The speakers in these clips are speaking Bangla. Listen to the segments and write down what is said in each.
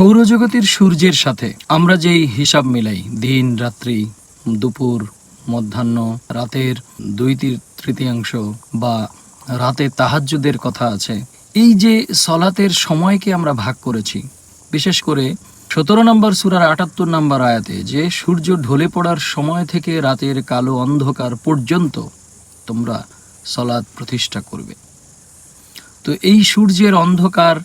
সৌরজগতের সূর্যের সাথে আমরা যেই হিসাব মিলাই, দিন, রাত্রি, দুপুর, মধ্যাহ্ন, রাতের দুই তৃতীয়াংশ বা রাতে তাহাজ্জুদের কথা আছে, এই যে সলাতের সময়কে আমরা ভাগ করেছি, বিশেষ করে সতেরো নম্বর সুরার আটাত্তর নম্বর আয়াতে, যে সূর্য ঢলে পড়ার সময় থেকে রাতের কালো অন্ধকার পর্যন্ত তোমরা সলাৎ প্রতিষ্ঠা করবে। তো এই সূর্যের অন্ধকার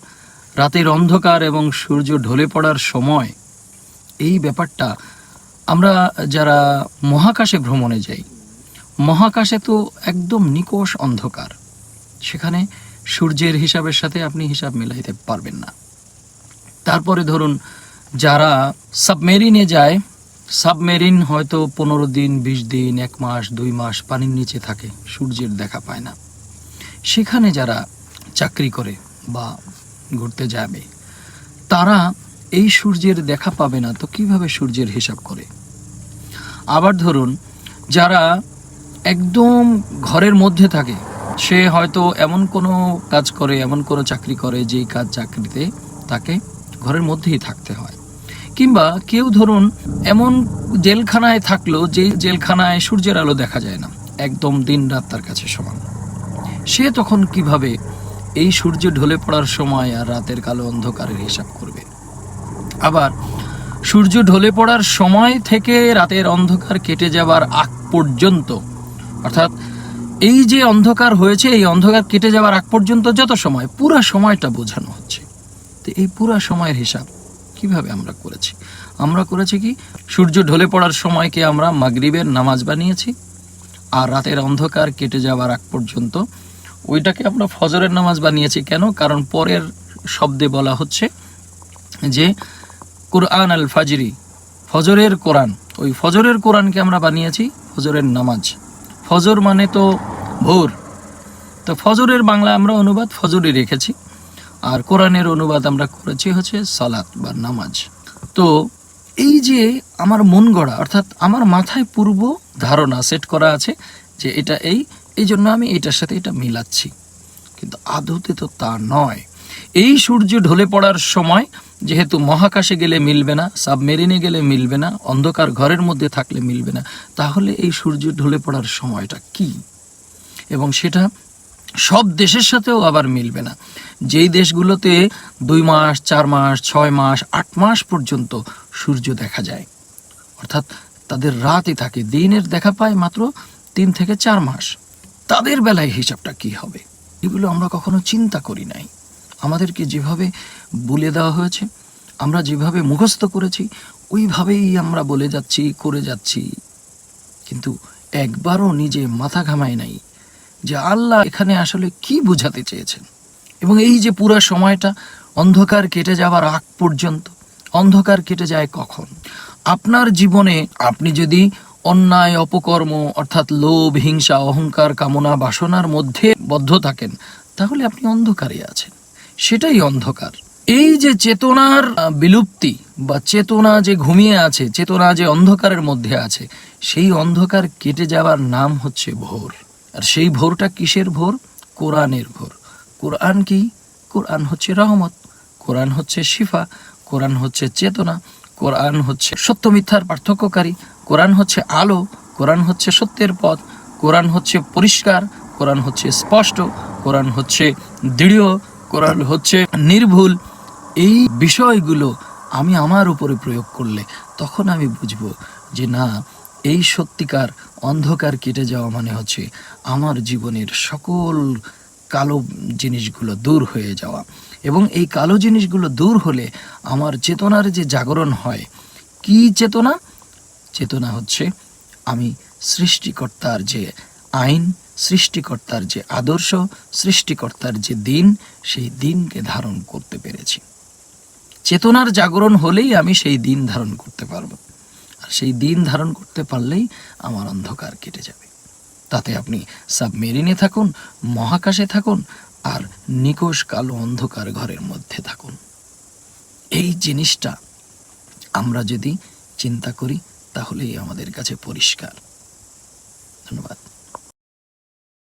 রাতের অন্ধকার এবং সূর্য ঢলে পড়ার সময়, এই ব্যাপারটা আমরা যারা মহাকাশে ভ্রমণে যাই, মহাকাশে তো একদম নিকোষ অন্ধকার। সেখানে সূর্যের হিসাবের সাথে আপনি হিসাব মেলাইতে পারবেন না। তারপরে ধরুন, যারা সাবমেরিনে যায়, সাবমেরিন হয়তো পনেরো দিন, বিশ দিন, এক মাস, দুই মাস পানির নিচে থাকে, সূর্যের দেখা পায় না। সেখানে যারা চাকরি করে বা ঘুরতে যাবে। তারা এই সূর্যের দেখা পাবে না, তো কীভাবে সূর্যের হিসাব করে? আবার ধরুন, যারা একদম ঘরের মধ্যে থাকে, সে হয়তো এমন কোনো কাজ করে, এমন কোনো চাকরি করে, যেই কাজ চাকরিতে তাকে ঘরের মধ্যেই থাকতে হয়। কিংবা কেউ ধরুন, এমন জেলখানায় থাকল যে জেলখানায় সূর্যের আলো দেখা যায় না, একদম দিন রাত তার কাছে সমান। সে তখন কীভাবে এই সূর্য ঢলে পড়ার সময় আর রাতের কালো অন্ধকারের হিসাব করবে। আবার, সূর্য ঢলে পড়ার সময় থেকে রাতের অন্ধকার কেটে যাবার আগ পর্যন্ত, অর্থাৎ এই যে অন্ধকার হয়েছে, এই অন্ধকার কেটে যাওয়ার আগ পর্যন্ত যত সময়, পুরা সময়টা বোঝানো হচ্ছে। তো এই পুরা সময়ের হিসাব কীভাবে আমরা করেছি? আমরা করেছি কি, সূর্য ঢলে পড়ার সময়কে আমরা মাগরিবের নামাজ বানিয়েছি, আর রাতের অন্ধকার কেটে যাওয়ার আগ পর্যন্ত ওইটাকে আমরা ফজরের নামাজ বানিয়েছি। কেন? কারণ পরের শব্দে বলা হচ্ছে যে, কোরআন আল ফাজরি, ফজরের কোরআন। ওই ফজরের কোরআনকে আমরা বানিয়েছি ফজরের নামাজ। ফজর মানে তো ভোর। তো ফজরের বাংলা আমরা অনুবাদ ফজরই রেখেছি। আর কোরআনের অনুবাদ আমরা করেছি হচ্ছে সালাত বা নামাজ। তো এই যে আমার মন গড়া, অর্থাৎ আমার মাথায় পূর্ব ধারণা সেট করা আছে যে এটা এই এই জন্য আমি এটার সাথে এটা মিলাচ্ছি। কিন্তু আদতে তো তা নয়। এই সূর্য ঢলে পড়ার সময় যেহেতু মহাকাশে গেলে মিলবে না, সাবমেরিনে গেলে মিলবে না, অন্ধকার ঘরের মধ্যে থাকলে মিলবে না, তাহলে এই সূর্য ঢলে পড়ার সময়টা কি? এবং সেটা সব দেশের সাথেও আবার মিলবে না। যেই দেশগুলোতে দুই মাস, চার মাস, ছয় মাস, আট মাস পর্যন্ত সূর্য দেখা যায়, অর্থাৎ তাদের রাতই থাকে, দিনের দেখা পায় মাত্র তিন থেকে চার মাস। তাদের বেলায় হিসাবটা কি হবে? এগুলো আমরা কখনো চিন্তা করি নাই। আমাদেরকে যেভাবে বলে দেওয়া হয়েছে, আমরা যেভাবে মুখস্থ করেছি, ওইভাবেই আমরা বলে যাচ্ছি, করে যাচ্ছি। কিন্তু একবারও নিজে মাথা ঘামায় নাই যে আল্লাহ এখানে আসলে কি বোঝাতে চেয়েছেন? এবং এই যে পুরো সময়টা অন্ধকার কেটে যাওয়ার আগ পর্যন্ত, অন্ধকার কেটে যায় কখন? আপনার জীবনে আপনি যদি অন্যায়, অপকর্ম, অর্থাৎ লোভ, হিংসা, অহংকার, কামনা, বাসনার মধ্যে বদ্ধ থাকেন, তাহলে আপনি অন্ধকারে আছেন। সেটাই অন্ধকার। এই যে চেতনার বিলুপ্তি বা চেতনা যে ঘুমিয়ে আছে, চেতনা যে অন্ধকারের মধ্যে আছে, সেই অন্ধকার কেটে যাওয়ার নাম হচ্ছে ভোর। আর সেই ভোরটা কিসের ভোর? কোরআনের ভোর। কোরআন কি? কোরআন হচ্ছে রহমত, কোরআন হচ্ছে শিফা, কোরআন হচ্ছে চেতনা, কোরআন হচ্ছে সত্য মিথ্যার পার্থক্যকারী কোরআন হচ্ছে আলো, কোরআন হচ্ছে সত্যের পথ, কোরআন হচ্ছে পরিষ্কার, কোরআন হচ্ছে স্পষ্ট, কোরআন হচ্ছে দৃঢ়, কোরআন হচ্ছে নির্ভুল। এই বিষয়গুলো আমি আমার উপরে প্রয়োগ করলে তখন আমি বুঝব যে না, এই সত্যিকার অন্ধকার কেটে যাওয়া মানে হচ্ছে আমার জীবনের সকল কালো জিনিসগুলো দূর হয়ে যাওয়া। এবং এই কালো জিনিসগুলো দূর হলে আমার চেতনার যে জাগরণ হয়, কি চেতনা? চেতনা হচ্ছে আমি সৃষ্টিকর্তার যে আইন, সৃষ্টিকর্তার যে আদর্শ, সৃষ্টিকর্তার যে দিন, সেই দিনকে ধারণ করতে পেরেছি। চেতনার জাগরণ হলেই আমি সেই দিন ধারণ করতে পারব। আর সেই দিন ধারণ করতে পারলেই আমার অন্ধকার কেটে যাবে। তাতে আপনি সাবমেরিনে থাকুন, মহাকাশে থাকুন, আর নিকোষ কালো অন্ধকার ঘরের মধ্যে থাকুন। এই জিনিসটা আমরা যদি চিন্তা করি তাহলেই আমাদের কাছে পরিষ্কার। ধন্যবাদ।